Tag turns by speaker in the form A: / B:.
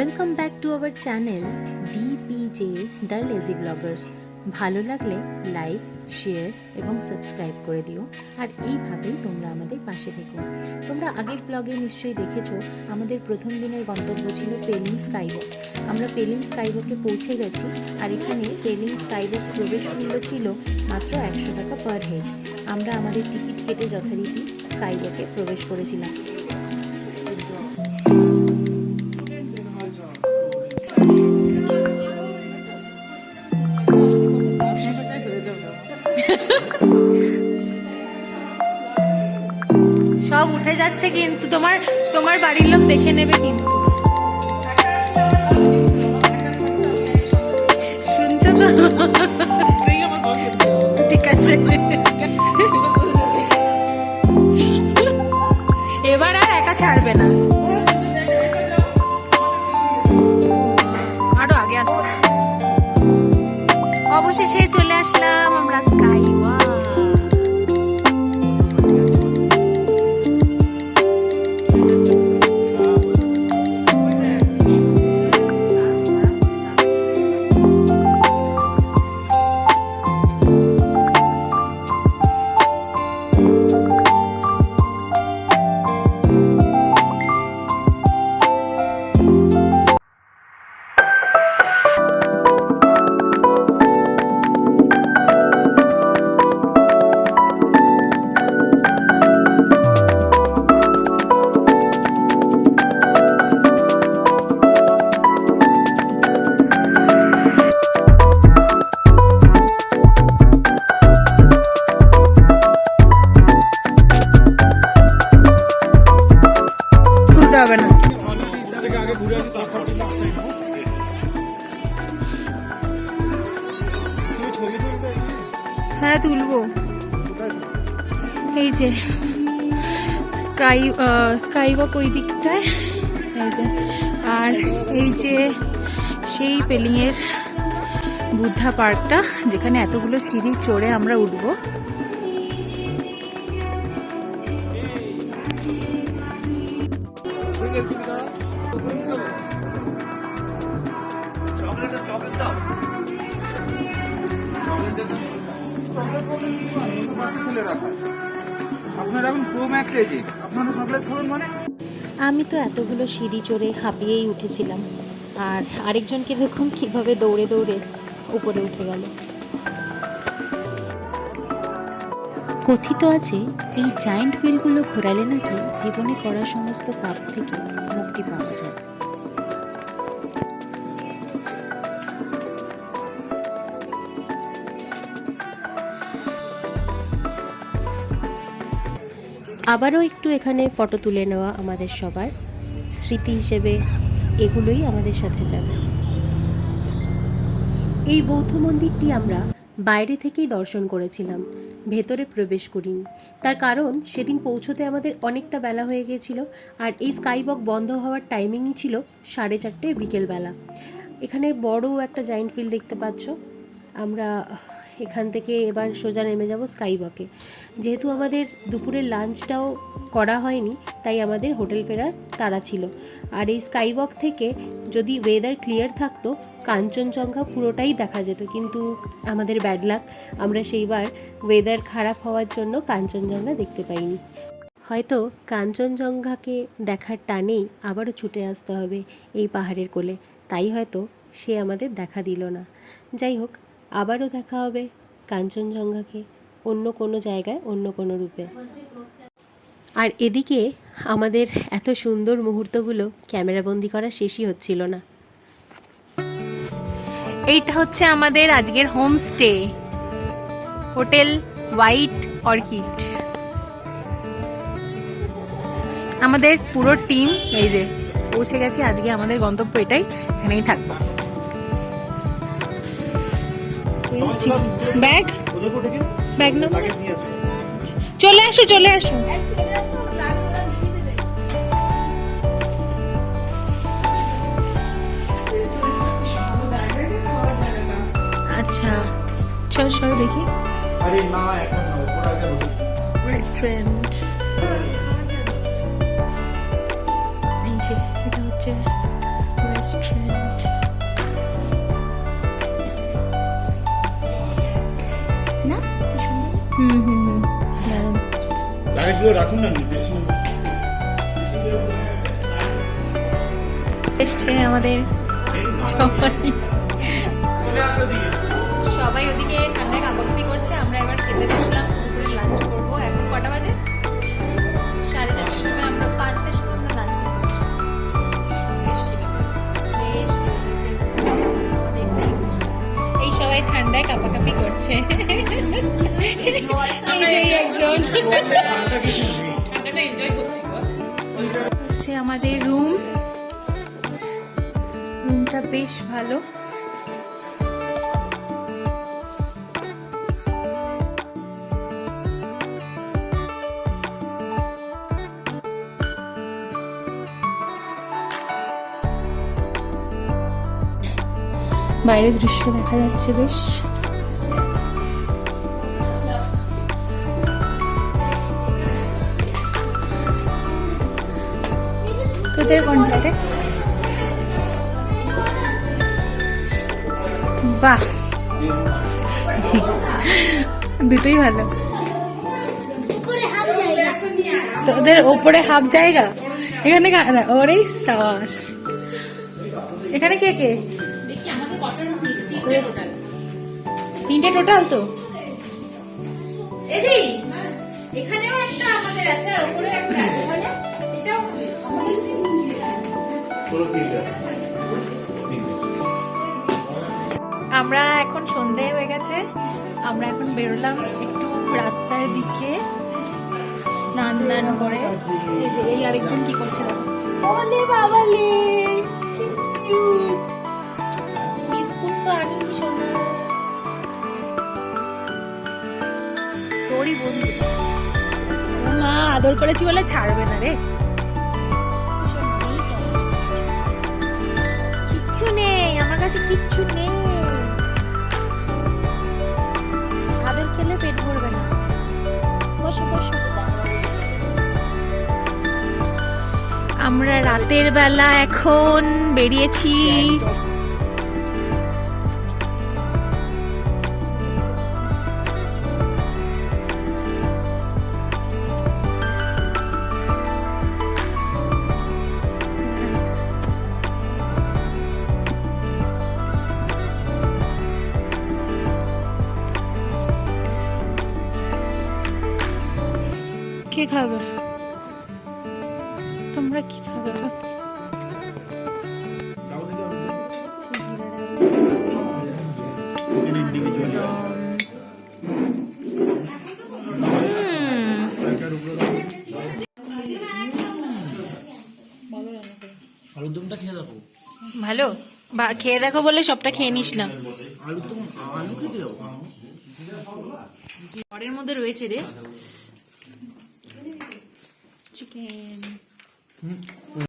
A: Welcome back to our channel DPJ the lazy bloggers ভালো লাগলে like share এবং subscribe করে দিও। আর এইভাবেই তোমরা আমাদের পাশে থেকো। তোমরা আগের ব্লগে নিশ্চয়ই দেখেছ, আমাদের প্রথম দিনের গন্তব্য ছিল পেলিং স্কাইবক আমরা পেলিং স্কাইবকে পৌঁছে গেছি, আর এখানে পেলিং স্কাইবক প্রবেশ মূল্য ছিল মাত্র একশো টাকা পার হেড আমরা আমাদের টিকিট কেটে যথারীতি স্কাইবকে প্রবেশ করেছিলাম। যাচ্ছে কিন্তু তোমার তোমার বাড়ির লোক দেখে নেবে কিন্তু। শুনছো তো? ঠিক আছে। এবার আর একা ছাড়বে না। আরও আগে আসো। অবশেষে চলে আসলাম আমরা স্কাই। হ্যাঁ এই যে, স্কাই স্কাই ওয়াক ওই দিকটায়, এই যে, আর এই যে সেই পেলিংয়ের বুদ্ধা পার্কটা, যেখানে এতগুলো সিঁড়ি চড়ে আমরা উঠবো।
B: মানে?
A: আমি তো এতগুলো সিঁড়ি চড়ে হাঁপিয়েই উঠেছিলাম। আর আরেকজনকে দেখুন কীভাবে দৌড়ে দৌড়ে উপরে উঠে গেল। কথিত আছে, এই জায়েন্ট হুইলগুলো ঘোরালে নাকি জীবনে করা সমস্ত পাপ থেকে মুক্তি পাওয়া যায়। আবারও একটু এখানে ফটো তুলে নেওয়া আমাদের সবার স্মৃতি হিসেবে এগুলোই আমাদের সাথে যাবে। এই বৌদ্ধ মন্দিরটি আমরা বাইরে থেকেই দর্শন করেছিলাম, ভেতরে প্রবেশ করিনি। তার কারণ, সেদিন পৌঁছতে আমাদের অনেকটা বেলা হয়ে গিয়েছিল আর এই স্কাইওয়াক বন্ধ হওয়ার টাইমিংই ছিল সাড়ে চারটে বিকেলবেলা। এখানে বড় একটা জায়েন্ট ফিল্ড দেখতে পাচ্ছ। আমরা এখান থেকে এবার সোজা নেমে যাব স্কাইওয়াকে যেহেতু আমাদের দুপুরের লাঞ্চটাও করা হয়নি, তাই আমাদের হোটেল ফেরার তাড়া ছিল। আর এই স্কাইওয়াক থেকে যদি ওয়েদার ক্লিয়ার থাকতো, কাঞ্চনজঙ্ঘা পুরোটাই দেখা যেত, কিন্তু আমাদের ব্যাড লাক আমরা সেইবার ওয়েদার খারাপ হওয়ার জন্য কাঞ্চনজঙ্ঘা দেখতে পাইনি। হয়তো কাঞ্চনজঙ্ঘাকে দেখার টানেই আবারও ছুটে আসতে হবে এই পাহাড়ের কোলে, তাই হয়তো সে আমাদের দেখা দিল না। যাই হোক আবারও দেখা হবে কাঞ্চনজঙ্ঘাকে অন্য কোনো জায়গায়, অন্য কোনো রূপে। আর এদিকে আমাদের এত সুন্দর মুহূর্তগুলো ক্যামেরাবন্দি করা শেষই হচ্ছিল না। এইটা হচ্ছে আমাদের আজকের হোমস্টে হোটেল হোয়াইট অর্কিড। আমাদের পুরো টিম, এই যে পৌঁছে গেছি, আজকে আমাদের গন্তব্য এটাই, এখানেই থাকব। ব্যাগ? ব্যাগ নেব? চলে আসো চলে আসো। আচ্ছা চল চল দেখি।
B: না না।
A: রেস্টুরেন্ট
C: প্লেটগুলো রাখুন না
D: এসছে আমাদের সবাই। সবাই ঠান্ডায় কাপাকাপি করছে। একজন। হচ্ছে আমাদের রুম রুমটা বেশ ভালো। বাইরের দৃশ্য দেখা যাচ্ছে বেশ। তোদের কোনটা রে বাহ! দুটোই ভালো। তোদের ওপরে হাফ জায়গা? এখানে ওরে সাবাস। এখানে কে কে? তিনটে টোটাল। তো? এদি এখানেও একটা আমাদের আছে আর ওপরেও একটা আছে বলে? এটাও আমরা এখন সন্ধে হয়ে গেছে। আমরা এখন বেরোলাম একটু রাস্তার দিকে স্নান দান করে। এই যে এই আরেকজন কি করছে ওলে তো মা আদর করেছি বলে ছাড়বে না রে। কিচ্ছু নেই, আমার কাছে কিচ্ছু নেই। আদর খেলে পেট ভরবে না। বসো বসো। আমরা রাতের বেলা এখন বেরিয়েছি। খাবে তোমরা কি খাবে
C: আলুরদমটা খেয়ে দেখো
D: ভালো। বা খেয়ে দেখো বলে সবটা খেয়ে নিস না। ঘরের মধ্যে রয়েছে রে। chicken. Mm -hmm.